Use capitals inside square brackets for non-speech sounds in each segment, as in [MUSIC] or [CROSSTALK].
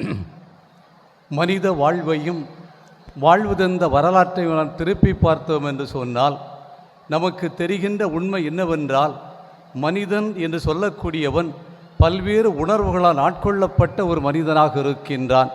[CLEARS THROAT] மனித வாழ்வையும் வாழ்வுதந்த வரலாற்றை நாம் திருப்பி பார்த்தோம் என்று சொன்னால் நமக்கு தெரிகின்ற உண்மை என்னவென்றால் மனிதன் என்று சொல்லக்கூடியவன் பல்வேறு உணர்வுகளால் ஆட்கொள்ளப்பட்ட ஒரு மனிதனாக இருக்கின்றான்.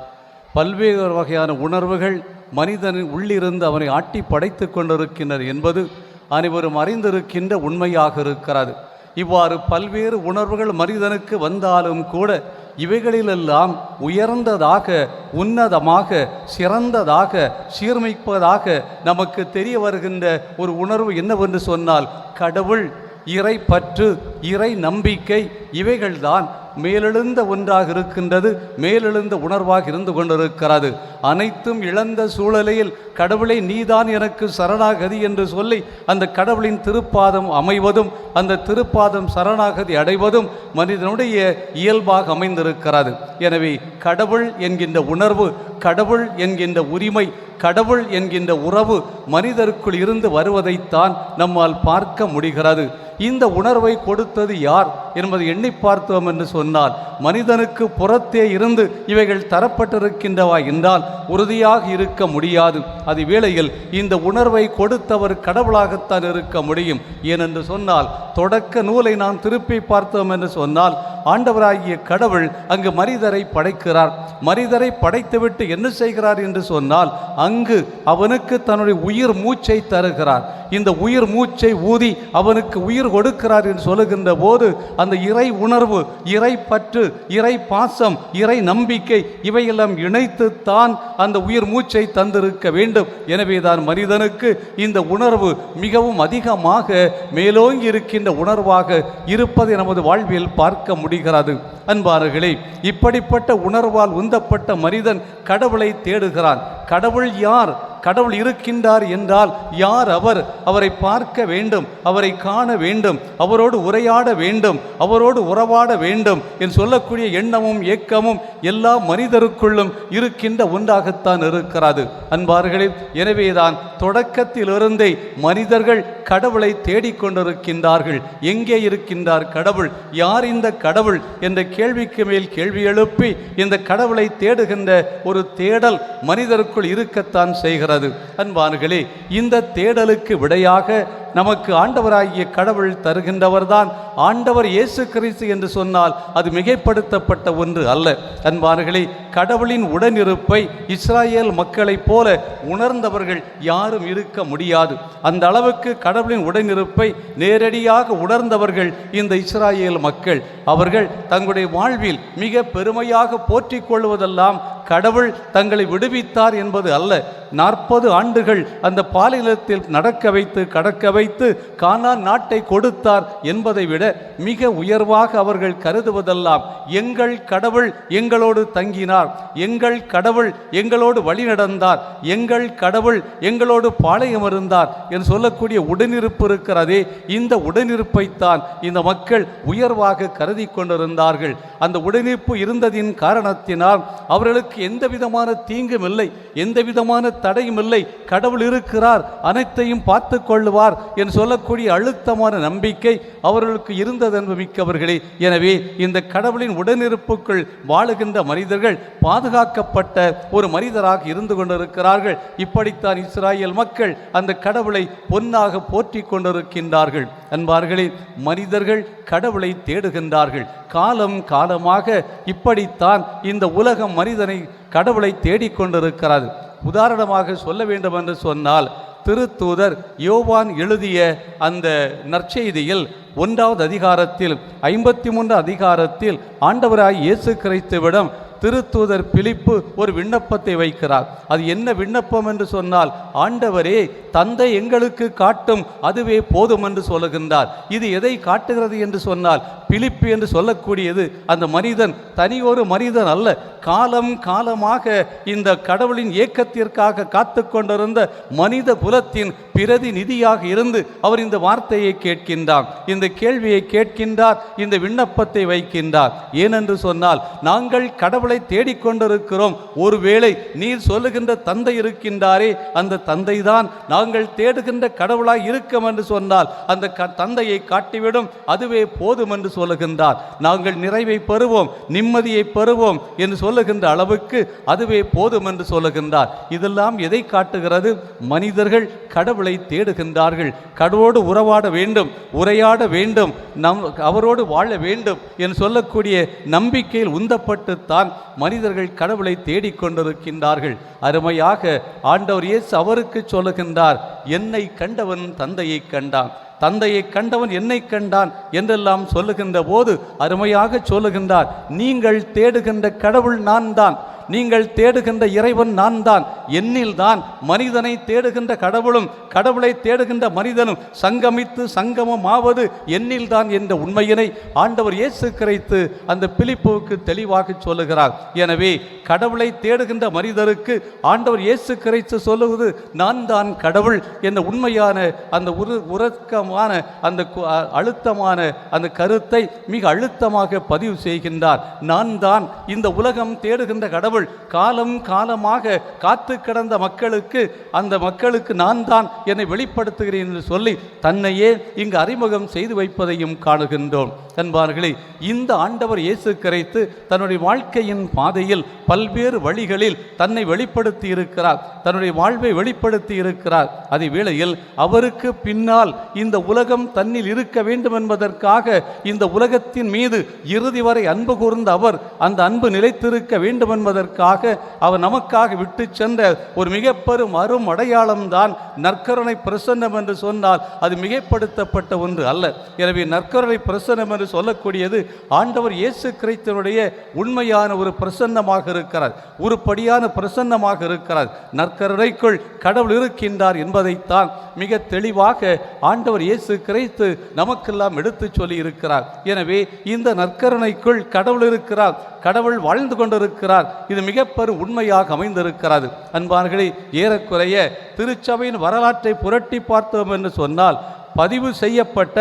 பல்வேறு வகையான உணர்வுகள் மனிதனின் உள்ளிருந்து அவனை ஆட்டி படைத்து கொண்டிருக்கின்றனர் என்பது அனைவரும் அறிந்திருக்கின்ற உண்மையாக இருக்கிறது. இவ்வாறு பல்வேறு உணர்வுகள் மனிதனுக்கு வந்தாலும் கூட இவைகளிலெல்லாம் உயர்ந்ததாக உன்னதமாக சிறந்ததாக சீர்மிப்பதாக நமக்கு தெரிய வருகின்ற ஒரு உணர்வு என்னவென்று சொன்னால் கடவுள் இறை பற்று இறை நம்பிக்கை இவைகள்தான் மேலெழுந்த ஒன்றாக இருக்கின்றது மேலெழுந்த உணர்வாக இருந்து கொண்டிருக்கிறது. அனைத்தும் இழந்த சூழலையில் கடவுளை நீதான் எனக்கு சரணாகதி என்று சொல்லி அந்த கடவுளின் திருப்பாதம் அமைவதும் அந்த திருப்பாதம் சரணாகதி அடைவதும் மனிதனுடைய இயல்பாக அமைந்திருக்கிறது. எனவே கடவுள் என்கின்ற உணர்வு கடவுள் என்கின்ற உரிமை கடவுள் என்கின்ற உறவு மனிதருக்குள் இருந்து வருவதைத்தான் நம்மால் பார்க்க முடிகிறது. இந்த உணர்வை கொடுத்தது யார் என்பதை எண்ணி பார்த்தோம் என்று சொன்னால் மனிதனுக்கு புறத்தே இருந்து இவைகள் தரப்பட்டிருக்கின்றவா என்றால் உறுதியாக இருக்க முடியாது. அது வேளையில் இந்த உணர்வை கொடுத்தவர் கடவுளாகத்தான் இருக்க முடியும். ஏனென்று சொன்னால் தொடக்க நூலை நாம் திருப்பி பார்த்தோம் என்று சொன்னால் ஆண்டவராகிய கடவுள் அங்கு மனிதரை படைக்கிறார். மனிதரை படைத்துவிட்டு என்ன செய்கிறார் என்று சொன்னால் அங்கு அவனுக்கு தன்னுடைய உயிர் மூச்சை தருகிறார். இந்த உயிர் மூச்சை ஊதி அவனுக்கு உயிர் கொடுக்கிறார் என்று சொல்லுகின்ற போது அந்த இறை உணர்வு இறை பற்று இறை பாசம் இறை நம்பிக்கை இவையெல்லாம் இணைத்து தான் அந்த உயிர் மூச்சை தந்திருக்க வேண்டும். எனவேதான் மனிதனுக்கு இந்த உணர்வு மிகவும் அதிகமாக மேலோங்கி இருக்கின்ற உணர்வாக இருப்பதை நமது வாழ்வில் பார்க்க முடிகிறது. அன்பார்களே இப்படிப்பட்ட உணர்வால் உந்தப்பட்ட மனிதன் கடவுளை தேடுகிறான். கடவுள் யார்? கடவுள் இருக்கின்றார் என்றால் யார் அவர்? அவரை பார்க்க வேண்டும் அவரை காண வேண்டும் அவரோடு உரையாட வேண்டும் அவரோடு உறவாட வேண்டும் என்று சொல்லக்கூடிய எண்ணமும் ஏக்கமும் எல்லா மனிதருக்குள்ளும் இருக்கின்ற ஒன்றாகத்தான் இருக்கிறது. அன்பார்களே எனவேதான் தொடக்கத்திலிருந்தே மனிதர்கள் கடவுளை தேடிக்கொண்டிருக்கின்றார்கள் எங்கே இருக்கின்றார் கடவுள்? யார் இந்த கடவுள்? என்ற கேள்விக்கு மேல் கேள்வி எழுப்பி இந்த கடவுளை தேடுகின்ற ஒரு தேடல் மனிதருக்குள் இருக்கத்தான் செய்கிறது. அன்பானுகளே இந்த தேடலுக்கு விடையாக நமக்கு ஆண்டவராகிய கடவுள் தருகின்றவர்தான். ஆண்டவர் இயேசு கிறிஸ்து என்று சொன்னால் அது மிகைப்படுத்தப்பட்ட ஒன்று அல்ல. அன்பார்களே கடவுளின் உடனிருப்பை இஸ்ராயேல் மக்களைப் போல உணர்ந்தவர்கள் யாரும் இருக்க முடியாது. அந்த அளவுக்கு கடவுளின் உடனிருப்பை நேரடியாக உணர்ந்தவர்கள் இந்த இஸ்ராயேல் மக்கள். அவர்கள் தங்களுடைய வாழ்வில் மிக பெருமையாக போற்றிக் கொள்வதெல்லாம் கடவுள் தங்களை விடுவித்தார் என்பது அல்ல. நாற்பது ஆண்டுகள் அந்த பாலிலத்தில் நடக்க வைத்து கடக்க வைத்து கானான் நாட்டை கொடுத்தார் என்பதை விட மிக உயர்வாக அவர்கள் கருதுவதெல்லாம் எங்கள் கடவுள் எங்களோடு தங்கினார் எங்கள் கடவுள் எங்களோடு வழி நடந்தார் எங்கள் கடவுள் எங்களோடு பாளையம் இருந்தார் என்று சொல்லக்கூடிய உடனிருப்பு இருக்கிறதே இந்த உடனிருப்பைத்தான் இந்த மக்கள் உயர்வாக கருதி கொண்டிருந்தார்கள். அந்த உடனிருப்பு இருந்ததின் காரணத்தினால் அவர்களுக்கு எந்த விதமான தீங்கும் இல்லை எந்த விதமான தடையும் இல்லை. கடவுள் இருக்கிறார் அனைத்தையும் பார்த்து கொள்ளுவார் என்று சொல்லக்கூடிய அழுத்தமான நம்பிக்கை அவர்களுக்கு இருந்தது மிக்கவர்களே. எனவே இந்த கடவுளின் உடனிருப்புக்குள் வாழுகின்ற மனிதர்கள் பாதுகாக்கப்பட்ட ஒரு மனிதராக இருந்து கொண்டிருக்கிறார்கள். இப்படித்தான் இஸ்ராயல் மக்கள் அந்த கடவுளை பொன்னாக போற்றி கொண்டிருக்கின்றார்கள். அன்பார்களே மனிதர்கள் கடவுளை தேடுகின்றார்கள். காலம் காலமாக இப்படித்தான் இந்த உலகம் மனிதனை கடவுளை தேடிக்கொண்டிருக்கிறது. உதாரணமாக சொல்ல வேண்டும் என்று சொன்னால் திருத்தூதர் யோவான் எழுதிய அந்த நற்செய்தியில் ஒன்றாவது அதிகாரத்தில் ஐம்பத்தி மூன்று அதிகாரத்தில் ஆண்டவராய் இயேசு கிறிஸ்துவிடம் திருத்தூதர் பிலிப்பு ஒரு விண்ணப்பத்தை வைக்கிறார். அது என்ன விண்ணப்பம் என்று சொன்னால் ஆண்டவரே தந்தை எங்களுக்கு காட்டும் அதுவே போதும் என்று சொல்லுகின்றார். இது எதை காட்டுகிறது என்று சொன்னால் பிலிப்பு என்று சொல்லக்கூடியது அந்த மனிதன் தனி ஒரு மனிதன் அல்ல. காலம் காலமாக இந்த கடவுளின் இயக்கத்திற்காக காத்து கொண்டிருந்த மனித புலத்தின் பிரதிநிதியாக இருந்து அவர் இந்த வார்த்தையை கேட்கின்றார். இந்த கேள்வியை கேட்கின்றார் இந்த விண்ணப்பத்தை வைக்கின்றார். ஏனென்று சொன்னால் நாங்கள் கடவுளை தேடிக்கொண்டிருக்கிறோம். ஒருவேளை நீர் சொல்லுகின்ற தந்தை இருக்கின்றாரே அந்த தந்தை தான் நாங்கள் தேடுகின்ற கடவுளாய் இருக்கும் என்று சொன்னால் அந்த க தந்தையை காட்டிவிடும் அதுவே போதும் என்று சொல்லுகின்றார். நாங்கள் நிறைவை பெறுவோம் நிம்மதியை பெறுவோம் என்று சொல்லுகின்ற அளவுக்கு அதுவே போதும் என்று சொல்லுகின்றார். இதெல்லாம் எதை காட்டுகிறது? மனிதர்கள் கடவுளை தேடுகின்றார்கள். கடவுளோடு உறவாட வேண்டும் உரையாட வேண்டும் நம் அவரோடு வாழ வேண்டும் என்று சொல்லக்கூடிய நம்பிக்கையில் உந்தப்பட்டுத்தான் மனிதர்கள் கடவுளை தேடிக்கொண்டிருக்கின்றார்கள் அருமையாக ஆண்டவர் இயேசு அவருக்கு சொல்லுகின்றார் என்னை கண்டவன் தந்தையை கண்டான். தந்தையை கண்டவன் என்னை கண்டான் என்றெல்லாம் சொல்லுகின்ற போது அருமையாக சொல்லுகின்றார் நீங்கள் தேடுகின்ற கடவுள் நான் தான் நீங்கள் தேடுகின்ற இறைவன் நான் தான் என்னில் தான் மனிதனை தேடுகின்ற கடவுளும் கடவுளை தேடுகின்ற மனிதனும் சங்கமித்து சங்கமம் ஆவது என்னில் தான் என்ற உண்மையினை ஆண்டவர் இயேசு கிரைத்து அந்த பிலிப்புவுக்கு தெளிவாக சொல்லுகிறார். எனவே கடவுளை தேடுகின்ற மனிதருக்கு ஆண்டவர் இயேசு கிரைத்து சொல்லுவது நான் தான் கடவுள் என்ற உண்மையான அந்த உரு உறக்கமான அந்த அழுத்தமான அந்த கருத்தை மிக அழுத்தமாக பதிவு செய்கின்றார். நான் தான் இந்த உலகம் தேடுகின்ற கடவுள் கடவுள் காலம் காலமாக காத்து கிடந்த மக்களுக்கு அந்த மக்களுக்கு நான் தான் என்னை வெளிப்படுத்துகிறேன் என்று சொல்லி தன்னையே இங்கு அறிமுகம் செய்து வைப்பதையும் காணுகின்றோம். என்பார்களே இந்த ஆண்டவர் இயேசு கரைத்து தன்னுடைய வாழ்க்கையின் பாதையில் பல்வேறு வழிகளில் தன்னை வெளிப்படுத்தி இருக்கிறார். தன்னுடைய வாழ்வை வெளிப்படுத்தி இருக்கிறார். அதே வேளையில் அவருக்கு பின்னால் இந்த உலகம் தன்னில் இருக்க வேண்டும் என்பதற்காக இந்த உலகத்தின் மீது இறுதி வரை அன்பு கூர்ந்த அவர் அந்த அன்பு நிலைத்திருக்க வேண்டும் என்பதற்கு என்பதற்காக அவர் நமக்காக விட்டு சென்ற ஒரு மிக பெரும் அரும் அடையாளம்தான் நற்கருணை பிரசன்னம் என்று சொன்னால் அது மிகைப்படுத்தப்பட்ட ஒன்று அல்ல. எனவே நற்கருணை பிரசன்னம் என்று சொல்லக்கூடியது ஆண்டவர் இயேசு கிரைத்தனுடைய உண்மையான ஒரு பிரசன்னமாக இருக்கிறார். உருப்படியான பிரசன்னமாக இருக்கிறார். நற்கருணைக்குள் கடவுள் இருக்கின்றார் என்பதைத்தான் மிக தெளிவாக ஆண்டவர் இயேசு கிரைத்து நமக்கெல்லாம் எடுத்துச் சொல்லி இருக்கிறார் எனவே இந்த நற்கருணைக்குள் கடவுள் இருக்கிறார். கடவுள் வாழ்ந்து கொண்டிருக்கிறார். இது மிக பெரும் உண்மையாக அமைந்திருக்கிறது. அன்பார்களே ஏறக்குறைய திருச்சபையின் வரலாற்றை புரட்டி பார்த்தோம் என்று சொன்னால் பதிவு செய்யப்பட்ட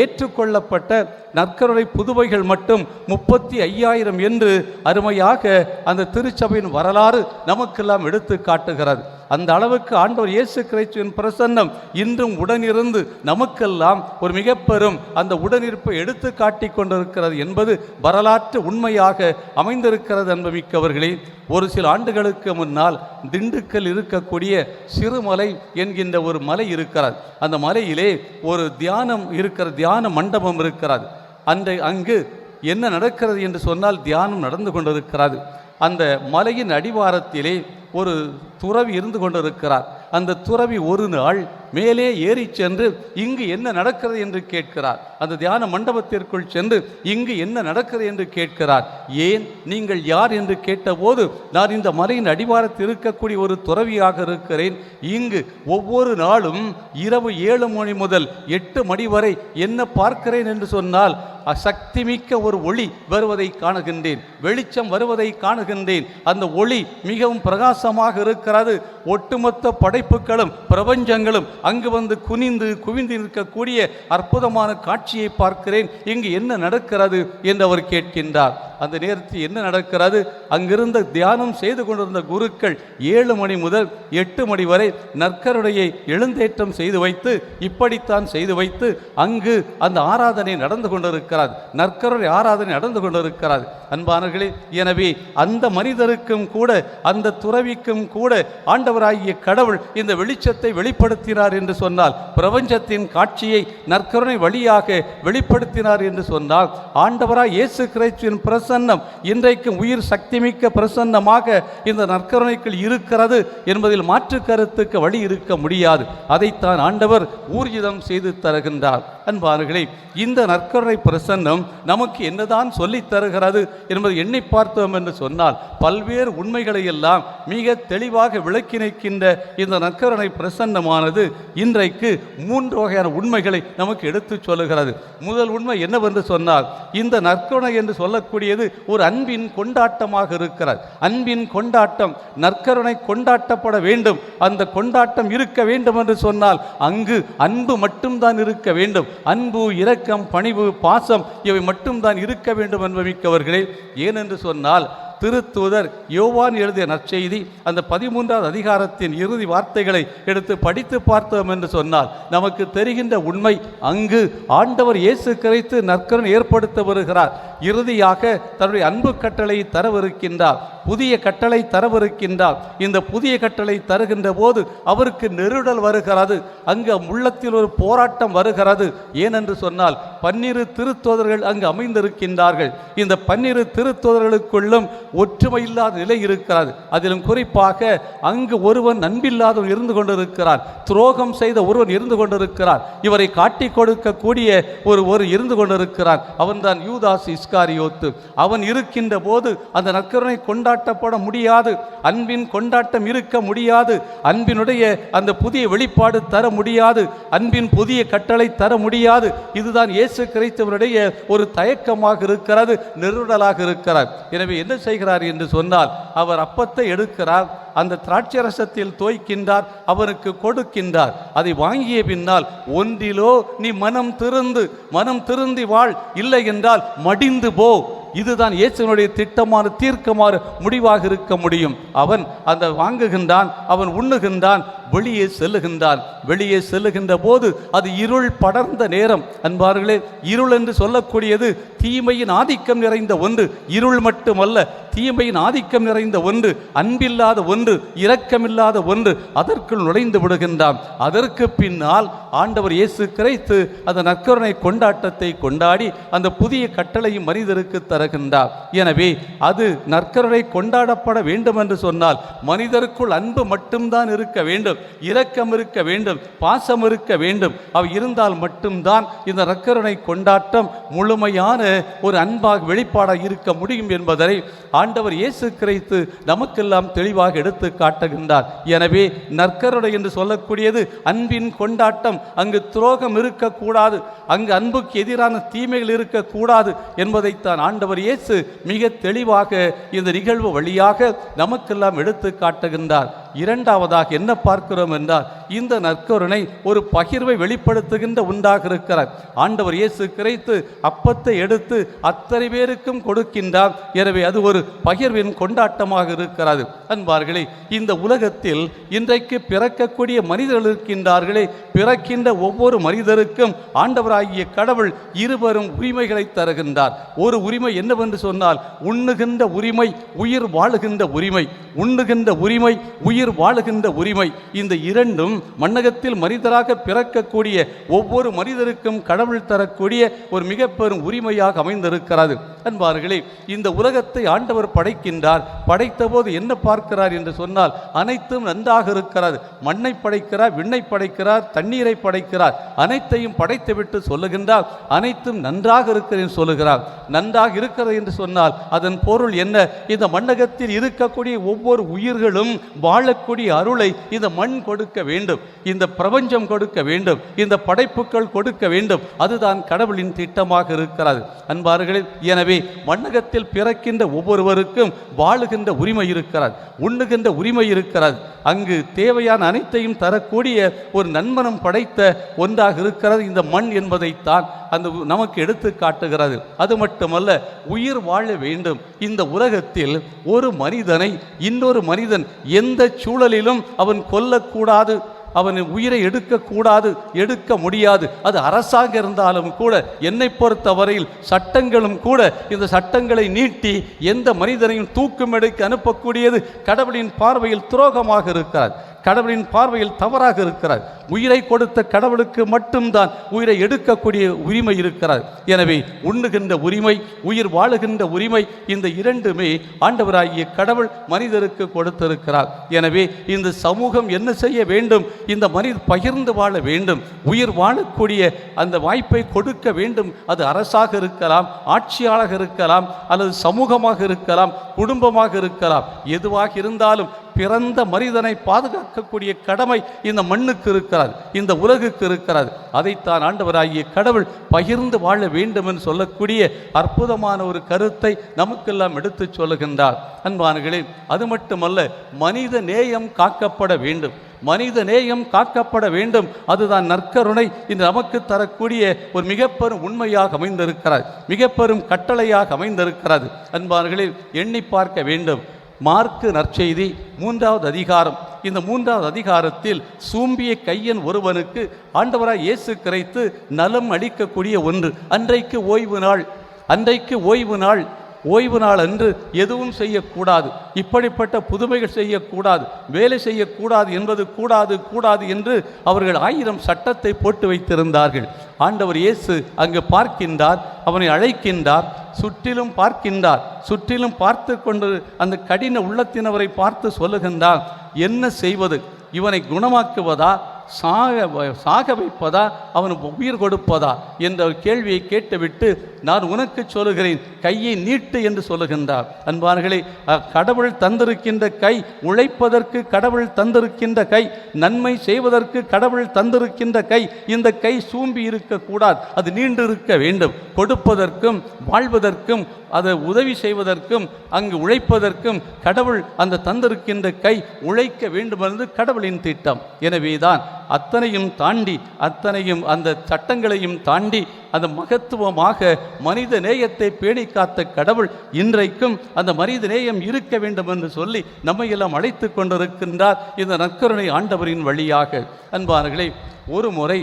ஏற்றுக்கொள்ளப்பட்ட நற்கருணை புதுவைகள் மட்டும் முப்பத்தி ஐயாயிரம் என்று அருமையாக அந்த திருச்சபையின் வரலாறு நமக்கெல்லாம் எடுத்து காட்டுகிறது. அந்த அளவுக்கு ஆண்டவர் இயேசு கிறிஸ்துவின் பிரசன்னம் இன்றும் உடனிருந்து நமக்கெல்லாம் ஒரு மிக பெரும் அந்த உடனிருப்பை எடுத்து காட்டி கொண்டிருக்கிறது என்பது வரலாற்று உண்மையாக அமைந்திருக்கிறது அன்புமிக்கவர்களே. ஒரு சில ஆண்டுகளுக்கு முன்னால் திண்டுக்கல் இருக்கக்கூடிய சிறுமலை என்கின்ற ஒரு மலை இருக்கிறது. அந்த மலையிலே ஒரு தியானம் இருக்கிற தியான மண்டபம் இருக்கிறது அந்த அங்கு என்ன நடக்கிறது என்று சொன்னால் தியானம் நடந்து கொண்டிருக்கிறது அந்த மலையின் அடிவாரத்திலே ஒரு துறவி இருந்து கொண்டிருக்கிறார். அந்த துறவி ஒரு நாள் மேலே ஏறிச் சென்று இங்கு என்ன நடக்கிறது? என்று கேட்கிறார். அந்த தியான மண்டபத்திற்குள் சென்று இங்கு என்ன நடக்கிறது? என்று கேட்கிறார். ஏன்? நீங்கள் யார்? என்று கேட்டபோது நான் இந்த மலையின் அடிவாரத்தில் இருக்கக்கூடிய ஒரு துறவியாக இருக்கிறேன். இங்கு ஒவ்வொரு நாளும் இரவு ஏழு மணி முதல் எட்டு மணி வரை என்ன பார்க்கிறேன்? என்று சொன்னால் சக்திமிக்க ஒரு ஒளி வருவதை காணுகின்றேன். வெளிச்சம் வருவதை காணுகின்றேன். அந்த ஒளி மிகவும் பிரகாசமாக இருக்கிறது. ஒட்டுமொத்த படைப்புகளும் பிரபஞ்சங்களும் அங்கு வந்து குனிந்து குவிந்து நிற்கக்கூடிய அற்புதமான காட்சியை பார்க்கிறேன். இங்கு என்ன நடக்கிறது என்று அவர் கேட்கின்றார். அந்த நேரத்தில் என்ன நடக்கிறது? அங்கிருந்த தியானம் செய்து கொண்டிருந்த குருக்கள் ஏழு மணி முதல் எட்டு மணி வரை நற்கருடையை எழுந்தேற்றம் செய்து வைத்து இப்படித்தான் செய்து வைத்து அங்கு அந்த ஆராதனை நடந்து கொண்டிருக்கிறது நற்கருடைய ஆராதனை நடந்து கொண்டிருக்கிறது அன்பானர்களே எனவே அந்த மனிதருக்கும் கூட அந்த துறவிக்கும் கூட ஆண்டவராகிய கடவுள் இந்த வெளிச்சத்தை வெளிப்படுத்தினார் என்று சொன்னால் பிரபஞ்சத்தின் காட்சியை நற்கருணை வழியாக வெளிப்படுத்தினார் என்று சொன்னால் ஆண்டவராய் இயேசு கிறிஸ்துவின் பிரசன்னம். இன்றைக்கும் உயிர் சக்திமிக்க பிரசன்னமாக இந்த நற்கருணைக்குள் இருக்கிறது என்பதில் மாற்று கருத்துக்கு வழி இருக்க முடியாது. அதைத்தான் ஆண்டவர் ஊர்ஜிதம் செய்து தருகின்றார். அன்பார்களே இந்த நற்கருணை பிரசன்னம் நமக்கு என்னதான் சொல்லி தருகிறது என்பதை எண்ணி பார்த்தோம் என்று சொன்னால் பல்வேறு உண்மைகளை எல்லாம் மிக தெளிவாக விளக்கி நிற்கின்ற இந்த நற்கருணை பிரசன்னமானது இன்றைக்கு மூன்று வகையான உண்மைகளை நமக்கு எடுத்துச் சொல்லுகிறது. முதல் உண்மை என்னவென்று சொன்னால் இந்த நற்கருணை என்று சொல்லக்கூடிய வேண்டியது ஒரு அன்பின் கொண்டாட்டமாக இருக்கிறார் அன்பின் கொண்டாட்டம் நற்கருணை கொண்டாட்டப்பட வேண்டும். அந்த கொண்டாட்டம் இருக்க வேண்டும் என்று சொன்னால் அங்கு அன்பு மட்டும்தான் இருக்க வேண்டும். அன்பு இரக்கம் பணிவு பாசம் இவை மட்டும்தான் இருக்க வேண்டும் என்பமிக்கவர்களே ஏனென்று சொன்னால் திருத்தூதர் யோவான் எழுதிய நற்செய்தி அந்த பதிமூன்றாவது அதிகாரத்தின் இறுதி வார்த்தைகளை எடுத்து படித்து பார்த்தோம் என்று சொன்னால் நமக்கு தெரிகின்ற உண்மை அங்கு ஆண்டவர் இயேசு கிரைத்து நற்கரன் ஏற்படுத்த வருகிறார். இறுதியாக தன்னுடைய அன்பு கட்டளை தரவிருக்கின்றார். புதிய கட்டளை தரவிருக்கின்றார். இந்த புதிய கட்டளை தருகின்ற போது அவருக்கு நெருடல் வருகிறது. அங்கு உள்ளத்தில் ஒரு போராட்டம் வருகிறது. ஏனென்று சொன்னால் பன்னிரு திருத்தோதர்கள் அங்கு அமைந்திருக்கின்றார்கள். இந்த பன்னிரு திருத்தோதர்களுக்குள்ளும் ஒற்றுமை இல்லாத நிலை இருக்கிறது. அதிலும் குறிப்பாக அங்கு ஒருவன் நண்பில்லாதவன் இருந்து கொண்டிருக்கிறான். துரோகம் செய்த ஒருவன் இருந்து கொண்டிருக்கிறான். இவரை காட்டி கொடுக்கக்கூடிய ஒரு ஒரு இருந்து கொண்டிருக்கிறான். அவன்தான் யூதாஸ் இஸ்காரியோத்து. அவன் இருக்கின்ற போது அந்த நற்கருணை கொண்டாட்டப்பட முடியாது. அன்பின் கொண்டாட்டம் இருக்க முடியாது. அன்பினுடைய அந்த புதிய வெளிப்பாடு தர முடியாது. அன்பின் புதிய கட்டளை தர முடியாது. இதுதான் இயேசு கிறிஸ்தவருடைய ஒரு தயக்கமாக இருக்கிறது நெருடலாக இருக்கிறார் எனவே என்ன செய்கிறார் என்று சொன்னால் அவர் அப்பத்தை எடுக்கிறார் அந்த திராட்சை ரசத்தில் தோய்க்கின்றார் அவருக்கு கொடுக்கின்றார். அதை வாங்கிய பின்னால் ஒன்றிலோ நீ மனம் திருந்து மனம் திருந்தி வாழ். இல்லை என்றால் மடிந்து போ. இதுதான் இயேசுனுடைய திட்டமான தீர்க்கமாறு முடிவாக இருக்க முடியும். அவன் அந்த வாங்குகின்றான் அவன் உண்ணுகின்றான் வெளியே செல்லுகின்றான். வெளியே செல்லுகின்ற போது அது இருள் படர்ந்த நேரம். அன்பார்களே இருள் என்று சொல்லக்கூடியது தீமையின் ஆதிக்கம் நிறைந்த ஒன்று. இருள் மட்டுமல்ல தீமையின் ஆதிக்கம் நிறைந்த ஒன்று. அன்பில்லாத ஒன்று இரக்கமில்லாத ஒன்று அதற்குள் நுழைந்து விடுகின்றான். அதற்கு பின்னால் ஆண்டவர் இயேசு கிரைத்து அந்த நற்கருணை கொண்டாட்டத்தை கொண்டாடி அந்த புதிய கட்டளையும் மனிதருக்கு தருகின்றார். எனவே அது நற்கருணை கொண்டாடப்பட வேண்டும் என்று சொன்னால் மனிதருக்குள் அன்பு மட்டும்தான் இருக்க வேண்டும். இரக்கம் இருக்க வேண்டும் பாசம் இருக்க வேண்டும். அவ இருந்தால் மட்டும்தான் இந்த ரக்கருணை கொண்டாட்டம் முழுமையான ஒரு அன்பாக வெளிப்பாடாக இருக்க முடியும் என்பதை ஆண்டவர் இயேசு கிரைத்து நமக்கெல்லாம் தெளிவாக எடுத்து காட்டுகின்றார். எனவே நற்கருணை என்று சொல்லக்கூடியது அன்பின் கொண்டாட்டம். அங்கு துரோகம் இருக்கக்கூடாது அங்கு அன்புக்கு எதிரான தீமைகள் இருக்கக்கூடாது என்பதைத்தான் ஆண்டவர் இயேசு மிக தெளிவாக இந்த நிகழ்வு வழியாக நமக்கெல்லாம் எடுத்து காட்டுகின்றார். இரண்டாவதாக என்ன பார்க்க பார்க்கிறோம் என்றால் இந்த நற்கருணை ஒரு பகிர்வை வெளிப்படுத்துகின்ற உண்டாக இருக்கிறார் ஆண்டவர் இயேசு கிரைத்து அப்பத்தை எடுத்து அத்தனை பேருக்கும் கொடுக்கின்றார். எனவே அது ஒரு பகிர்வின் கொண்டாட்டமாக இருக்கிறது. அன்பார்களே இந்த உலகத்தில் இன்றைக்கு பிறக்கக்கூடிய மனிதர்கள் இருக்கின்றார்களே பிறக்கின்ற ஒவ்வொரு மனிதருக்கும் ஆண்டவராகிய கடவுள் இருவரும் உரிமைகளை தருகின்றார். ஒரு உரிமை என்னவென்று சொன்னால் உண்ணுகின்ற உரிமை உயிர் வாழுகின்ற உரிமை. உண்ணுகின்ற உரிமை உயிர் வாழுகின்ற உரிமை. இந்த இரண்டும் மன்னகத்தில் மனிதராக பிறக்கக்கூடிய ஒவ்வொரு மனிதருக்கும் கடவுள் தரக்கூடிய ஒரு மிக பெரும் உரிமையாக அமைந்திருக்கிறது. அன்பார்களே இந்த உலகத்தை ஆண்டவர் படைக்கின்றார். படைத்தபோது என்ன பார்க்கிறார் என்று சொன்னால் அனைத்தும் நன்றாக இருக்கிறது. மண்ணை படைக்கிறார் விண்ணை படைக்கிறார் தண்ணீரை படைக்கிறார். அனைத்தையும் படைத்துவிட்டு சொல்லுகின்றார். அனைத்தும் நன்றாக இருக்கிறேன் சொல்லுகிறார். நன்றாக இருக்கிறது என்று சொன்னால் அதன் பொருள் என்ன? இந்த மண்ணகத்தில் இருக்கக்கூடிய ஒவ்வொரு உயிர்களும் வாழக்கூடிய அருளை இந்த மண் கொடுக்க வேண்டும் இந்த பிரபஞ்சம் கொடுக்க வேண்டும் இந்த படைப்புகள் கொடுக்க வேண்டும் அதுதான் கடவுளின் திட்டமாக இருக்கிறது. அன்பார்களே எனவே மண்ணகத்தில் பிறக்கின்ற ஒவ்வொருவருக்கும் வாழுகின்ற உரிமை இருக்கிறது உண்ணுகின்ற உரிமை இருக்கிறது. அங்கு தேவையான அனைத்தையும் தரக்கூடிய ஒரு நண்பனம் படைத்த ஒன்றாக இருக்கிறது. இந்த மண் என்பதைத்தான் அந்த நமக்கு எடுத்து காட்டுகிறது. அது மட்டுமல்ல உயிர் வாழ வேண்டும். இந்த உலகத்தில் ஒரு மனிதனை இன்னொரு மனிதன் எந்த சூழலிலும் அவன் கொல்ல கொல்லக்கூடாது அவன் உயிரை எடுக்கக்கூடாது எடுக்க முடியாது. அது அரசாங்கம் இருந்தாலும் கூட என்னை பொறுத்தவரையில் சட்டங்களும் கூட இந்த சட்டங்களை நீட்டி எந்த மனிதனையும் தூக்கும் எடுக்க அனுப்பக்கூடியது கடவுளின் பார்வையில் துரோகமாக இருக்கிறார். கடவுளின் பார்வையில் தவறாக இருக்கிறார். உயிரை கொடுத்த கடவுளுக்கு மட்டும்தான் உயிரை எடுக்கக்கூடிய உரிமை இருக்கிறார். எனவே உண்ணுகின்ற உரிமை உயிர் வாழுகின்ற உரிமை இந்த இரண்டுமே ஆண்டவராகிய கடவுள் மனிதருக்கு கொடுத்திருக்கிறார். எனவே இந்த சமூகம் என்ன செய்ய வேண்டும்? இந்த மனித பகிர்ந்து வாழ வேண்டும். உயிர் வாழக்கூடிய அந்த வாய்ப்பை கொடுக்க வேண்டும். அது அரசாக இருக்கலாம் ஆட்சியாளராக இருக்கலாம் அல்லது சமூகமாக இருக்கலாம் குடும்பமாக இருக்கலாம். எதுவாக இருந்தாலும் பிறந்த மனிதனை பாதுகாக்கக்கூடிய கடமை இந்த மண்ணுக்கு இருக்கிறது இந்த உலகுக்கு இருக்கிறது அதைத்தான் ஆண்டவராகிய கடவுள் பகிர்ந்து வாழ வேண்டும் என்று சொல்லக்கூடிய அற்புதமான ஒரு கருத்தை நமக்கெல்லாம் எடுத்துச் சொல்லுகின்றார். அன்பானர்களே அது மட்டுமல்ல மனித நேயம் காக்கப்பட வேண்டும். மனித நேயம் காக்கப்பட வேண்டும். அதுதான் நற்கருணை. இன்று நமக்கு தரக்கூடிய ஒரு மிக பெரும் உண்மையாக அமைந்திருக்கிறது மிக பெரும் கட்டளையாக அமைந்திருக்கிறது. அன்பார்களே எண்ணி பார்க்க வேண்டும். மார்க்கு நற்செய்தி மூன்றாவது அதிகாரம். இந்த மூன்றாவது அதிகாரத்தில் சூம்பிய கையன் ஒருவனுக்கு ஆண்டவராய் இயேசு கிரைத்து நலம் அளிக்கக்கூடிய ஒன்று. அன்றைக்கு ஓய்வு நாள். அன்றைக்கு ஓய்வு நாள். ஓய்வு நாள் அன்று எதுவும் செய்யக்கூடாது. இப்படிப்பட்ட புதுமைகள் செய்யக்கூடாது. வேலை செய்யக்கூடாது என்பது கூடாது கூடாது என்று அவர்கள் ஆயிரம் சட்டத்தை போட்டு வைத்திருந்தார்கள். ஆண்டவர் இயேசு அங்கு பார்க்கின்றார் அவனை அழைக்கின்றார் சுற்றிலும் பார்க்கின்றார். சுற்றிலும் பார்த்து கொண்டு அந்த கடின உள்ளத்தினவரை பார்த்து சொல்லுகின்றார் என்ன செய்வது? இவனை குணமாக்குவதா? சாக வ- சாக வைப்பதா? அவனுக்கு உயிர் கொடுப்பதா? என்ற கேள்வியை கேட்டுவிட்டு நான் உனக்கு சொல்லுகிறேன் கையை நீட்டு என்று சொல்லுகின்றார். அன்பார்களே கடவுள் தந்திருக்கின்ற கை உழைப்பதற்கு கடவுள் தந்திருக்கின்ற கை நன்மை செய்வதற்கு கடவுள் தந்திருக்கின்ற கை இந்த கை சூம்பி இருக்கக்கூடாது. அது நீண்டு இருக்க வேண்டும். கொடுப்பதற்கும் வாழ்வதற்கும் அதை உதவி செய்வதற்கும் அங்கு உழைப்பதற்கும் கடவுள் அந்த தந்திருக்கின்ற கை உழைக்க வேண்டுமென்று கடவுளின் திட்டம். எனவேதான் அத்தனையும் தாண்டி அத்தனையும் அந்த சட்டங்களையும் தாண்டி அந்த மகத்துவமாக மனித நேயத்தை பேணி காத்த கடவுள் இன்றைக்கும் அந்த மனித நேயம் இருக்க வேண்டும் என்று சொல்லி நம்மை எல்லாம் அழைத்து கொண்டிருக்கின்றார் இந்த நற்கருணை ஆண்டவரின் வழியாக. அன்பார்களே ஒரு முறை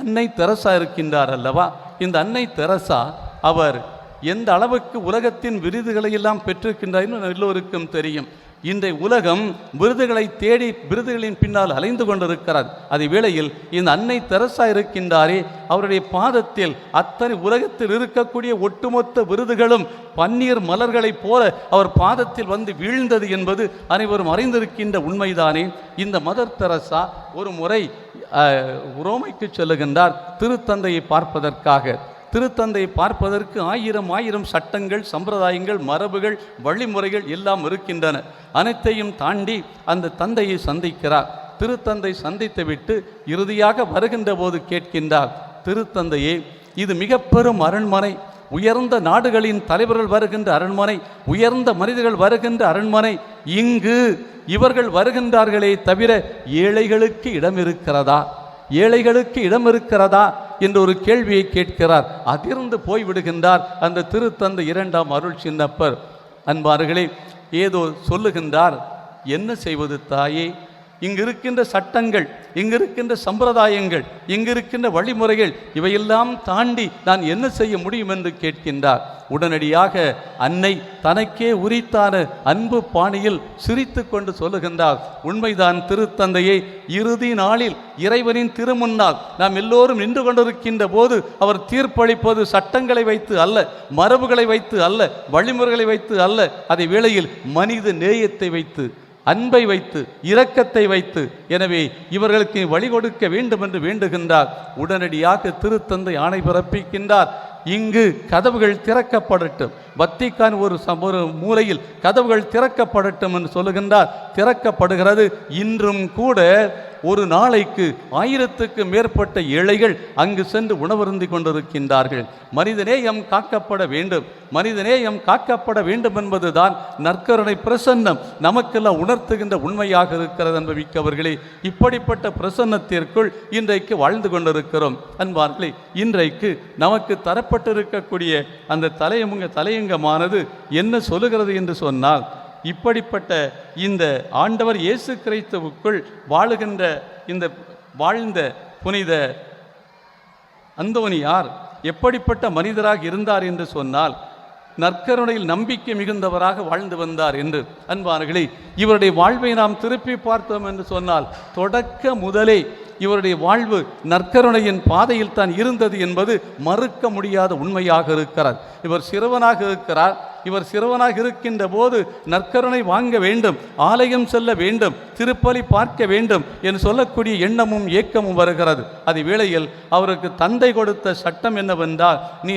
அன்னை தெரசா இருக்கின்றார் அல்லவா? இந்த அன்னை தெரசா அவர் எந்த அளவுக்கு உலகத்தின் விருதுகளை எல்லாம் பெற்றிருக்கின்றார் என்று எல்லோருக்கும் தெரியும். இன்றைய உலகம் விருதுகளை தேடி விருதுகளின் பின்னால் அலைந்து கொண்டிருக்கிறார் அதே வேளையில் இந்த அன்னை தெரசா இருக்கின்றாரே அவருடைய பாதத்தில் அத்தனை உலகத்தில் இருக்கக்கூடிய ஒட்டுமொத்த விருதுகளும் பன்னீர் மலர்களைப் போல அவர் பாதத்தில் வந்து வீழ்ந்தது என்பது அனைவரும் அறிந்திருக்கின்ற உண்மைதானே. இந்த மதர் தெரசா ஒரு முறை உரோமைக்கு ரோமைக்கு செல்லுகின்றார் திருத்தந்தையை பார்ப்பதற்காக. திருத்தந்தை பார்ப்பதற்கு ஆயிரம் ஆயிரம் சட்டங்கள் சம்பிரதாயங்கள் மரபுகள் வழிமுறைகள் எல்லாம் இருக்கின்றன. அனைத்தையும் தாண்டி அந்த தந்தையை சந்திக்கிறார். திருத்தந்தை சந்தித்துவிட்டு இறுதியாக வருகின்ற போது கேட்கின்றார் திருத்தந்தையே இது மிக பெரும் அரண்மனை. உயர்ந்த நாடுகளின் தலைவர்கள் வருகின்ற அரண்மனை உயர்ந்த மனிதர்கள் வருகின்ற அரண்மனை. இங்கு இவர்கள் வருகின்றார்களே தவிர ஏழைகளுக்கு இடம் இருக்கிறதா ஏழைகளுக்கு இடம் இருக்கிறதா என்ற ஒரு கேள்வியை கேட்கிறார். அதிர்ந்து போய்விடுகின்றார். அந்த திருத்தந்தை இரண்டாம் அருள் சின்னப்பர். அன்பார்களே ஏதோ சொல்லுகின்றார். என்ன செய்வது தாயே? இங்கு இருக்கின்ற சட்டங்கள் இங்கு இருக்கின்ற சம்பிரதாயங்கள் இங்கு இருக்கின்ற வழிமுறைகள் இவையெல்லாம் தாண்டி நான் என்ன செய்ய முடியும் என்று கேட்கின்றார். உடனடியாக அன்னை தனக்கே உரித்தான அன்பு பாணியில் சிரித்து கொண்டு சொல்லுகின்றார் உண்மைதான் திருத்தந்தையை இறுதி நாளில் இறைவனின் திருமுன்னால் நாம் எல்லோரும் நின்று கொண்டிருக்கின்ற போது அவர் தீர்ப்பளிப்பது சட்டங்களை வைத்து அல்ல மரபுகளை வைத்து அல்ல வழிமுறைகளை வைத்து அல்ல அதை வேளையில் மனித நேயத்தை வைத்து அன்பை வைத்து இரக்கத்தை வைத்து எனவே இவர்களுக்கு வழி கொடுக்க வேண்டும் என்று வேண்டுகின்றார். உடனடியாக திருத்தந்தை ஆணை பிறப்பிக்கின்றார். இங்கு கதவுகள் திறக்கப்படட்டும். வத்திக்கான் ஒரு சம்- ஒரு மூலையில் கதவுகள் திறக்கப்படட்டும் என்று சொல்லுகின்றார். திறக்கப்படுகிறது. இன்றும் கூட ஒரு நாளைக்கு ஆயிரத்துக்கு மேற்பட்ட ஏழைகள் அங்கு சென்று உணவருந்தி கொண்டிருக்கின்றார்கள். மனிதநேயம் காக்கப்பட வேண்டும். மனிதநேயம் காக்கப்பட வேண்டும் என்பதுதான் நற்கருணை பிரசன்னம். நமக்கெல்லாம் உணர்த்துகின்ற உண்மையாக இருக்கிறது என்பவிக்கவர்களே இப்படிப்பட்ட பிரசன்னத்திற்குள் இன்றைக்கு வாழ்ந்து கொண்டிருக்கிறோம். அன்பார்களே இன்றைக்கு நமக்கு தரப்பட்டிருக்கக்கூடிய அந்த தலையமுங்க தலையங்கமானது என்ன சொல்லுகிறது என்று சொன்னால் இப்படிப்பட்ட இந்த ஆண்டவர் இயேசு கிறிஸ்துவுக்குள் வாழுகின்ற இந்த வாழ்ந்த புனித அந்தோனியார் எப்படிப்பட்ட மனிதராக இருந்தார் என்று சொன்னால் நற்கருணையில் நம்பிக்கை மிகுந்தவராக வாழ்ந்து வந்தார் என்று. அன்பார்களே இவருடைய வாழ்வை நாம் திருப்பி பார்த்தோம் என்று சொன்னால் தொடக்க முதலே இவருடைய வாழ்வு நற்கருணையின் பாதையில் தான் இருந்தது என்பது மறுக்க முடியாத உண்மையாக இருக்கிறார். இவர் சிறுவனாக இருக்கிறார். இவர் சிறுவனாக இருக்கின்ற போது நற்கருணை வாங்க வேண்டும் ஆலயம் செல்ல வேண்டும் திருப்பலி பார்க்க வேண்டும் என்று சொல்லக்கூடிய எண்ணமும் ஏக்கமும் வருகிறது. அதே வேளையில் அவருக்கு தந்தை கொடுத்த சட்டம் என்னவென்றால் நீ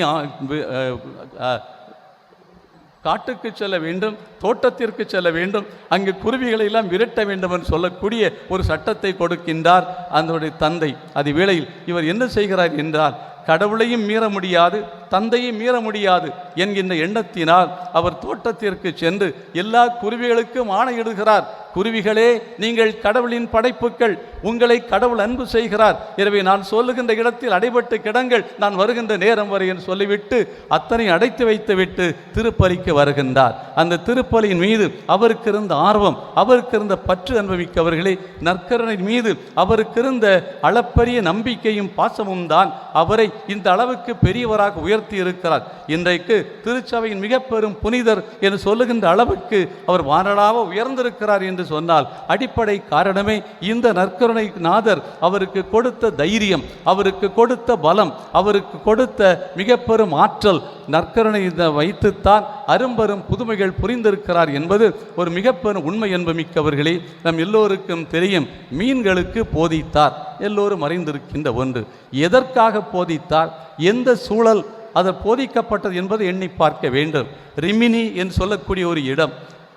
காட்டுக்கு செல்ல வேண்டும் தோட்டத்திற்கு செல்ல வேண்டும் அங்கு குருவிகளை எல்லாம் விரட்ட வேண்டும் என்று சொல்லக்கூடிய ஒரு சட்டத்தை கொடுக்கின்றார் அதனுடைய தந்தை. அது வேளையில் இவர் என்ன செய்கிறார் என்றால் கடவுளையும் மீற முடியாது தந்தையும் மீற முடியாது என்கின்ற எண்ணத்தினால் அவர் தோட்டத்திற்கு சென்று எல்லா குருவிகளுக்கும் ஆணையிடுகிறார். குருவிகளே நீங்கள் கடவுளின் படைப்புகள் உங்களை கடவுள் அன்பு செய்கிறார். எனவே நான் சொல்லுகின்ற இடத்தில் அடைபட்டு கிடங்கள் நான் வருகின்ற நேரம் வரை என்று சொல்லிவிட்டு அத்தனை அடைத்து வைத்துவிட்டு திருப்பலிக்கு வருகின்றார். அந்த திருப்பலியின் மீது அவருக்கு இருந்த ஆர்வம் அவருக்கு இருந்த பற்று அனுபவிக்கவர்களே நற்கருணை மீது அவருக்கு இருந்த அளப்பரிய நம்பிக்கையும் பாசமும் தான் அவரை இந்த அளவுக்கு பெரியவராக உயர்த்தி இருக்கிறார். இன்றைக்கு திருச்சபையின் மிக பெரும் புனிதர் என்று சொல்லுகின்ற அளவுக்கு அவர் வானலாக உயர்ந்திருக்கிறார் என்று சொன்னால் அடிப்படை காரணமே இந்த நற்கருணை நாதர். அவருக்கு கொடுத்த தைரியம் அவருக்கு கொடுத்த பலம் அவருக்கு கொடுத்த மிக பெரும் ஆற்றல். நற்கருணை இதை வைத்துத்தான் அரும்பெரும் புதுமைகள் புரிந்திருக்கிறார் என்பது ஒரு மிகப்பெரும் உண்மை உண்மை என்பமிக்கவர்களே. நம் எல்லோருக்கும் தெரியும் மீன்களுக்கு போதித்தார். எல்லோரும் அறிந்திருக்கின்ற ஒன்று எதற்காக போதித்தார்? எந்த சூழல்? அதை போதிக்கப்பட்டது என்பதை எண்ணி பார்க்க வேண்டும். ரிமினி என்று சொல்லக்கூடிய ஒரு இடம்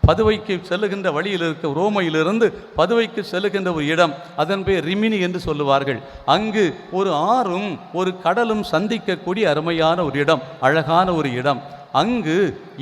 பதுவைக்கு செல்லுகின்ற வழியில் இருக்க ரோமையிலிருந்து பதுவைக்கு செல்லுகின்ற ஒரு இடம் அதன் பேர் ரிமினி என்று சொல்லுவார்கள். அங்கு ஒரு ஆறும் ஒரு கடலும் சந்திக்கக்கூடிய அருமையான ஒரு இடம் அழகான ஒரு இடம். அங்கு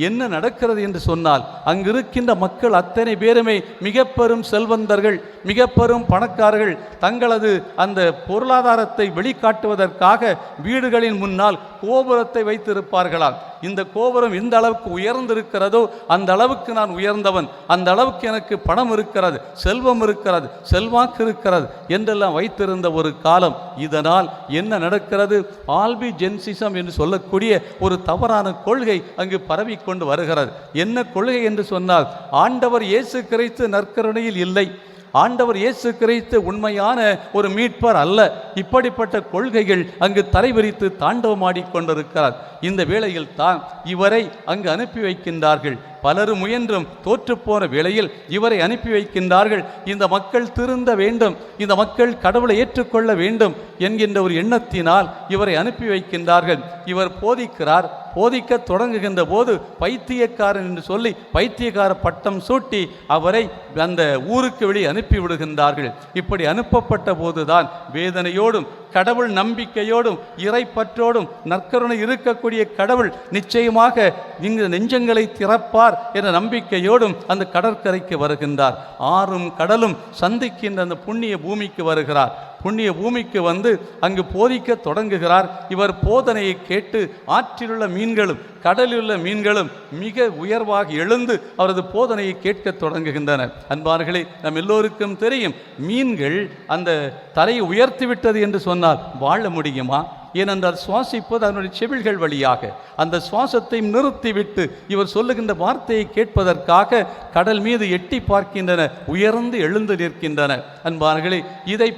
என்ன நடக்கிறது என்று சொன்னால் அங்கு இருக்கின்ற மக்கள் அத்தனை பேருமே மிக பெரும் செல்வந்தர்கள் மிக பெரும் பணக்காரர்கள் தங்களது அந்த பொருளாதாரத்தை வெளிக்காட்டுவதற்காக வீடுகளின் முன்னால் கோபுரத்தை வைத்திருப்பார்களாம். இந்த கோபுரம் எந்த அளவுக்கு உயர்ந்திருக்கிறதோ அந்த அளவுக்கு நான் உயர்ந்தவன். அந்த அளவுக்கு எனக்கு பணம் இருக்கிறது செல்வம் இருக்கிறது செல்வாக்கு இருக்கிறது என்றெல்லாம் வைத்திருந்த ஒரு காலம். இதனால் என்ன நடக்கிறது? ஆல்பி ஜென்சிசம் என்று சொல்லக்கூடிய ஒரு தவறான கொள்கை அங்கு பரவிக்கொண்டு வருகிறது. என்ன கொள்கை என்று சொன்னால் ஆண்டவர் இயேசு கிறிஸ்து நற்கருணையில் இல்லை. ஆண்டவர் இயேசு கிறிஸ்து உண்மையான ஒரு மீட்பர் அல்ல. இப்படிப்பட்ட கொள்கைகள் அங்கு தலைவிரித்து தாண்டவமாடிக் கொண்டிருக்கிறார். இந்த வேளையில் தான் இவரை அங்கு அனுப்பி வைக்கின்றார்கள். பலரும் முயன்றும் தோற்றுப்போன வேளையில் இவரை அனுப்பி வைக்கின்றார்கள். இந்த மக்கள் திருந்த வேண்டும். இந்த மக்கள் கடவுளை ஏற்றுக்கொள்ள வேண்டும் என்கின்ற ஒரு எண்ணத்தினால் இவரை அனுப்பி வைக்கின்றார்கள். இவர் போதிக்கிறார். போதிக்க தொடங்குகின்ற போது பைத்தியக்காரன் என்று சொல்லி பைத்தியக்கார பட்டம் சூட்டி அவரை அந்த ஊருக்கு வெளியே அனுப்பி விடுகின்றார்கள். இப்படி அனுப்பப்பட்ட போதுதான் வேதனையோடும் கடவுள் நம்பிக்கையோடும் இறைப்பற்றோடும் நற்கருணை இருக்கக்கூடிய கடவுள் நிச்சயமாக இங்கு நெஞ்சங்களை திறப்பார். என்ற நம்பிக்கையோடும் அந்த கடற்கரைக்கு வருகின்றார். ஆறும் கடலும் சந்திக்கின்ற அந்த புண்ணிய பூமிக்கு வருகிறார். புண்ணிய பூமிக்கு வந்து அங்கு போதிக்க தொடங்குகிறார். இவர் போதனையை கேட்டு ஆற்றிலுள்ள மீன்களும் கடலிலுள்ள மீன்களும் மிக உயர்வாக எழுந்து அவரது போதனையை கேட்க தொடங்குகின்றன அன்பார்களே நம் எல்லோருக்கும் தெரியும் மீன்கள் அந்த தலையை உயர்த்தி விட்டது என்று சொன்னால் வாழ முடியுமா? ஏனென்றால் சுவாசிப்பது அதனுடைய செவில்கள் வழியாக. அந்த சுவாசத்தை நிறுத்திவிட்டு இவர் சொல்லுகின்ற வார்த்தையை கேட்பதற்காக கடல் மீது எட்டி பார்க்கின்றன உயர்ந்து எழுந்து நிற்கின்றன. அன்பார்களே இதை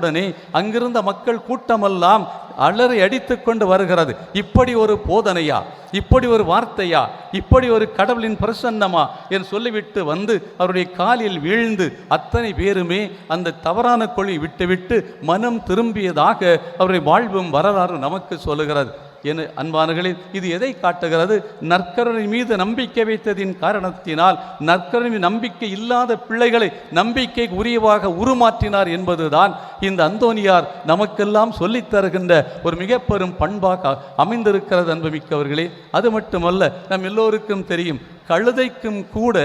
உடனே அங்கிருந்த மக்கள் கூட்டமெல்லாம் அலறி அடித்து கொண்டு வருகிறது. இப்படி ஒரு போதனையா? இப்படி ஒரு வார்த்தையா? இப்படி ஒரு கடவுளின் பிரசன்னமா? என்று சொல்லிவிட்டு வந்து அவருடைய காலில் வீழ்ந்து அத்தனை பேருமே அந்த தவறான கொழி விட்டுவிட்டு மனம் திரும்பியதாக அவருடைய வாழ்வும் வரலாறு நமக்கு சொல்லுகிறது. என அன்பானர்களே இது எதை காட்டுகிறது? நற்கரணை மீது நம்பிக்கை வைத்ததின் காரணத்தினால் நற்கரணை நம்பிக்கை இல்லாத பிள்ளைகளை நம்பிக்கை உரியவாக உருமாற்றினார் என்பதுதான் இந்த அந்தோனியார் நமக்கெல்லாம் சொல்லித் தருகின்ற ஒரு மிக பெரும் பண்பாக அமைந்திருக்கிறது அன்புமிக்கவர்களே. அது மட்டுமல்ல நம் எல்லோருக்கும் தெரியும் கழுதைக்கும் கூட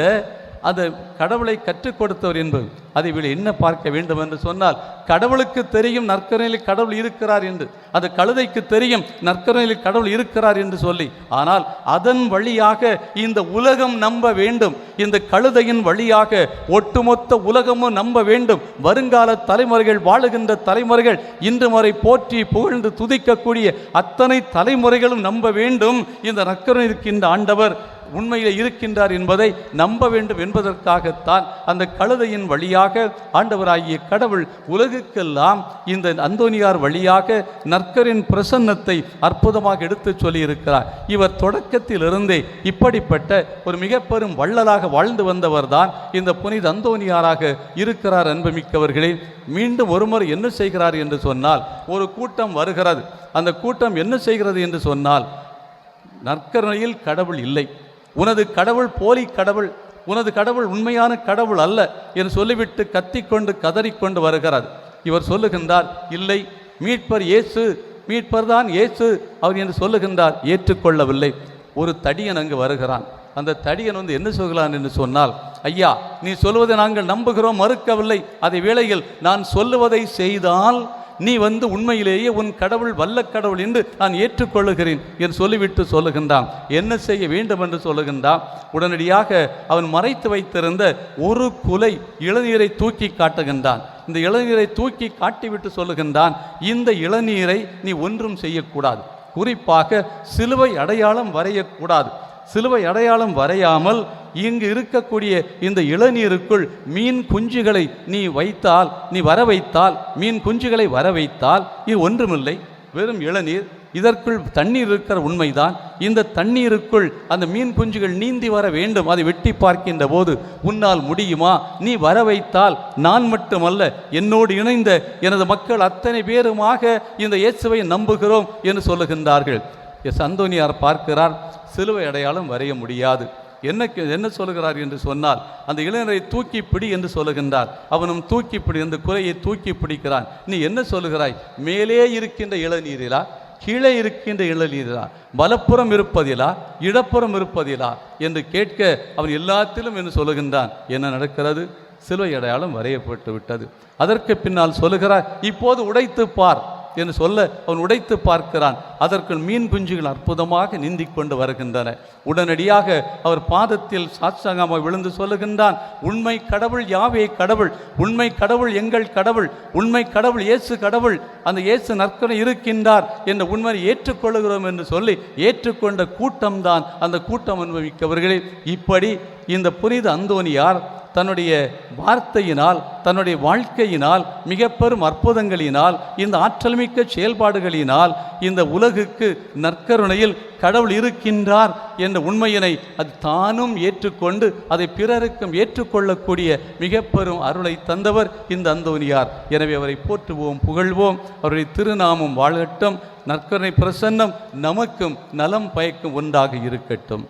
அது கடவுளை கற்றுக் கொடுத்தவர் என்பது. அதை இவள் என்ன பார்க்க வேண்டும் என்று சொன்னால் கடவுளுக்கு தெரியும் நற்கரையில் கடவுள் இருக்கிறார் என்று. அந்த கழுதைக்கு தெரியும் நற்கரையில் கடவுள் இருக்கிறார் என்று சொல்லி. ஆனால் அதன் வழியாக இந்த உலகம் நம்ப வேண்டும். இந்த கழுதையின் வழியாக ஒட்டுமொத்த உலகமும் நம்ப வேண்டும். வருங்கால தலைமுறைகள் வாழுகின்ற தலைமுறைகள் இன்று வரை போற்றி புகழ்ந்து துதிக்கக்கூடிய அத்தனை தலைமுறைகளும் நம்ப வேண்டும். இந்த நற்கரை இருக்கின்ற ஆண்டவர் உண்மையில் இருக்கின்றார் என்பதை நம்ப வேண்டும் என்பதற்காகத்தான் அந்த கழுதையின் வழியாக ஆண்டவராகிய கடவுள் உலகுக்கெல்லாம் இந்த அந்தோனியார் வழியாக நற்கரின் பிரசன்னத்தை அற்புதமாக எடுத்துச் சொல்லியிருக்கிறார். இவர் தொடக்கத்திலிருந்தே இப்படிப்பட்ட ஒரு மிக பெரும் வள்ளலாக வாழ்ந்து வந்தவர்தான் இந்த புனித அந்தோனியாராக இருக்கிறார் அன்புமிக்கவர்களே. மீண்டும் ஒருமுறை என்ன செய்கிறார் என்று சொன்னால் ஒரு கூட்டம் வருகிறது. அந்த கூட்டம் என்ன செய்கிறது என்று சொன்னால் நற்கரணையில் கடவுள் இல்லை. உனது கடவுள் போலி கடவுள் உனது கடவுள் உண்மையான கடவுள் அல்ல என்று சொல்லிவிட்டு கத்திக்கொண்டு கதறிக்கொண்டு வருகிறார். இவர் சொல்லுகின்றார் இல்லை மீட்பர் இயேசு மீட்பர் தான் இயேசு அவர் என்று சொல்லுகின்றார் ஏற்றுக்கொள்ளவில்லை. ஒரு தடியன் அங்கு வருகிறான். அந்த தடியன் வந்து என்ன சொல்கிறான் என்று சொன்னால் ஐயா நீ சொல்வதை நாங்கள் நம்புகிறோம் மறுக்கவில்லை. அதே வேளையில் நான் சொல்லுவதை செய்தால் நீ வந்து உண்மையிலேயே உன் கடவுள் வல்ல கடவுள் என்று நான் ஏற்றுக்கொள்ளுகிறேன் என்று சொல்லிவிட்டு சொல்லுகின்றான். என்ன செய்ய வேண்டும் என்று சொல்லுகின்றான். உடனடியாக அவன் மறைத்து வைத்திருந்த ஒரு குலை இளநீரை தூக்கி காட்டுகின்றான். இந்த இளநீரை தூக்கி காட்டிவிட்டு சொல்லுகின்றான் இந்த இளநீரை நீ ஒன்றும் செய்யக்கூடாது. குறிப்பாக சிலுவை அடையாளம் வரையக்கூடாது. சிலுவை அடையாளம் வரையாமல் இங்கு இருக்கக்கூடிய இந்த இளநீருக்குள் மீன் குஞ்சுகளை நீ வைத்தால் நீ வர வைத்தால் மீன் குஞ்சுகளை வர வைத்தால் இது ஒன்றுமில்லை. வெறும் இளநீர். இதற்குள் தண்ணீர் இருக்கிற உண்மைதான். இந்த தண்ணீருக்குள் அந்த மீன் குஞ்சுகள் நீந்தி வர வேண்டும். அதை வெட்டி பார்க்கின்ற போது உன்னால் முடியுமா? நீ வர வைத்தால் நான் மட்டுமல்ல என்னோடு இணைந்த எனது மக்கள் அத்தனை பேருமாக இந்த இயேசுவை நம்புகிறோம் என்று சொல்லுகின்றார்கள். எஸ் அந்தோனியார் பார்க்கிறார் சிலுவை அடையாளம் வரைய முடியாது. என்ன கே- என்ன சொல்லுகிறார் என்று சொன்னால் அந்த இளைஞரை தூக்கி பிடி என்று சொல்லுகின்றார். அவனும் தூக்கி பிடி அந்த குறையை தூக்கி பிடிக்கிறான். நீ என்ன சொல்லுகிறாய்? மேலே இருக்கின்ற இளநீரிலா? கீழே இருக்கின்ற இளநீரிலா? வலப்புறம் இருப்பதிலா? இடப்புறம் இருப்பதிலா? என்று கேட்க அவன் எல்லாத்திலும் என்று சொல்லுகின்றான். என்ன நடக்கிறது? சிலுவை அடையாளம் வரையப்பட்டு விட்டது அதற்கு பின்னால் சொல்லுகிறார் இப்போது உடைத்து பார். என்று சொல்ல அவன் உடைத்து பார்க்கிறான். அதற்குள் மீன் குஞ்சுகள் அற்புதமாக நீந்திக் கொண்டு வருகின்றன. உடனடியாக அவர் பாதத்தில் சாட்சாங்கமாக விழுந்து சொல்லுகின்றான் உண்மை கடவுள் யாவே கடவுள்? உண்மை கடவுள் எங்கள் கடவுள்? உண்மை கடவுள் இயேசு கடவுள்? அந்த இயேசு நற்கரை இருக்கின்றார் என்ற உண்மையை ஏற்றுக்கொள்கிறோம் என்று சொல்லி ஏற்றுக்கொண்ட கூட்டம்தான் அந்த கூட்டம் அனுபவிக்கவர்களே. இப்படி இந்த புனித அந்தோனியார் தன்னுடைய வார்த்தையினால் தன்னுடைய வாழ்க்கையினால் மிக பெரும் அற்புதங்களினால் இந்த ஆற்றல்மிக்க செயல்பாடுகளினால் இந்த உலகுக்கு நற்கருணையில் கடவுள் இருக்கின்றார் என்ற உண்மையினை அது தானும் ஏற்றுக்கொண்டு அதை பிறருக்கும் ஏற்றுக்கொள்ளக்கூடிய மிக பெரும் அருளை தந்தவர் இந்த அந்தோனியார். எனவே அவரை போற்றுவோம் புகழ்வோம். அவருடைய திருநாமம் வாழட்டும். நற்கருணை பிரசன்னம் நமக்கும் நலம் பயக்கும் ஒன்றாக இருக்கட்டும்.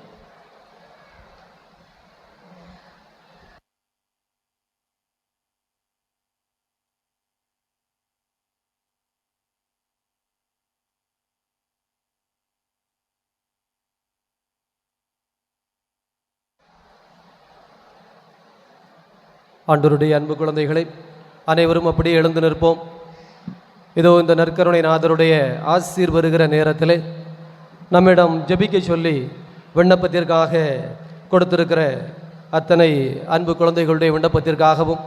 ஆண்டவருடைய அன்பு குழந்தைகளை அனைவரும் அப்படியே எழுந்து நிற்போம். இதோ இந்த நற்கருணை நாதருடைய ஆசீர் வருகிற நேரத்தில் நம்மிடம் ஜபிக்க சொல்லி விண்ணப்பத்திற்காக கொடுத்திருக்கிற அத்தனை அன்பு குழந்தைகளுடைய விண்ணப்பத்திற்காகவும்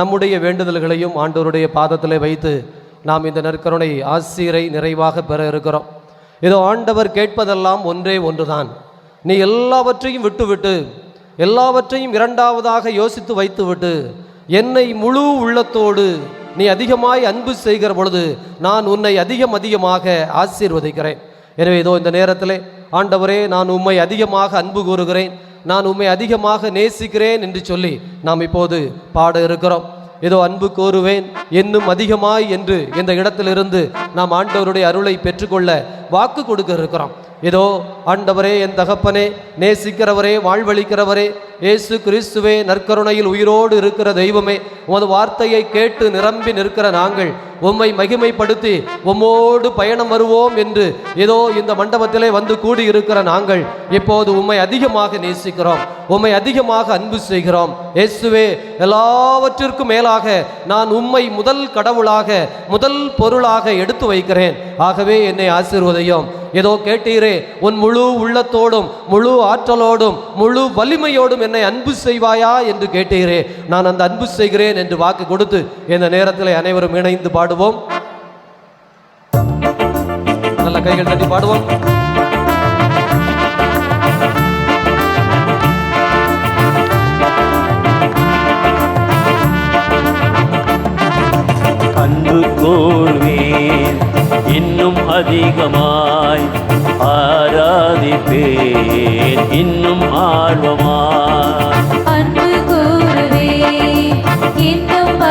நம்முடைய வேண்டுதல்களையும் ஆண்டோருடைய பாதத்தில் வைத்து நாம் இந்த நற்கருணை ஆசீரை நிறைவாக பெற இருக்கிறோம். இதோ ஆண்டவர் கேட்பதெல்லாம் ஒன்றே ஒன்றுதான். நீ எல்லாவற்றையும் விட்டுவிட்டு எல்லாவற்றையும் இரண்டாவதாக யோசித்து வைத்துவிட்டு என்னை முழு உள்ளத்தோடு நீ அதிகமாய் அன்பு செய்கிற பொழுது நான் உன்னை அதிகம் அதிகமாக ஆசீர்வதிக்கிறேன். எனவே இதோ இந்த நேரத்தில் ஆண்டவரே நான் உம்மை அதிகமாக அன்பு கூறுகிறேன். நான் உம்மை அதிகமாக நேசிக்கிறேன் என்று சொல்லி நாம் இப்போது பாட இருக்கிறோம். ஏதோ அன்பு கோருவேன் இன்னும் அதிகமாய் என்று இந்த இடத்திலிருந்து நாம் ஆண்டவருடைய அருளை பெற்றுக்கொள்ள வாக்கு கொடுக்க இருக்கிறோம். ஏதோ ஆண்டவரே என் தகப்பனே நேசிக்கிறவரே வாழ்வழிக்கிறவரே இயேசு கிறிஸ்துவே நற்கருணையில் உயிரோடு இருக்கிற தெய்வமே உமது வார்த்தையை கேட்டு நிரம்பி நிற்கிற நாங்கள் உம்மை மகிமைப்படுத்தி உம்மோடு பயணம் வருவோம் என்று ஏதோ இந்த மண்டபத்திலே வந்து கூடியிருக்கிற நாங்கள் இப்போது உம்மை அதிகமாக நேசிக்கிறோம் உம்மை அதிகமாக அன்பு செய்கிறோம். இயேசுவே எல்லாவற்றிற்கும் மேலாக நான் உம்மை முதல் கடவுளாக முதல் பொருளாக எடுத்து வைக்கிறேன். ஆகவே என்னை ஆசீர்வதையும். ஏதோ கேட்டீரே உன் முழு உள்ளத்தோடும் முழு ஆற்றலோடும் முழு வலிமையோடும் என்னை அன்பு செய்வாயா என்று கேட்டீரே. நான் அந்த அன்பு செய்கிறேன் என்று வாக்கு கொடுத்து இந்த நேரத்தில் அனைவரும் இணைந்து பாடுவோம். நல்ல கைகள் தட்டி பாடுவோம். இன்னும் அதிகமாய் ஆராதிப்பேன். இன்னும் ஆர்வமாய் அன்பு கூறுவே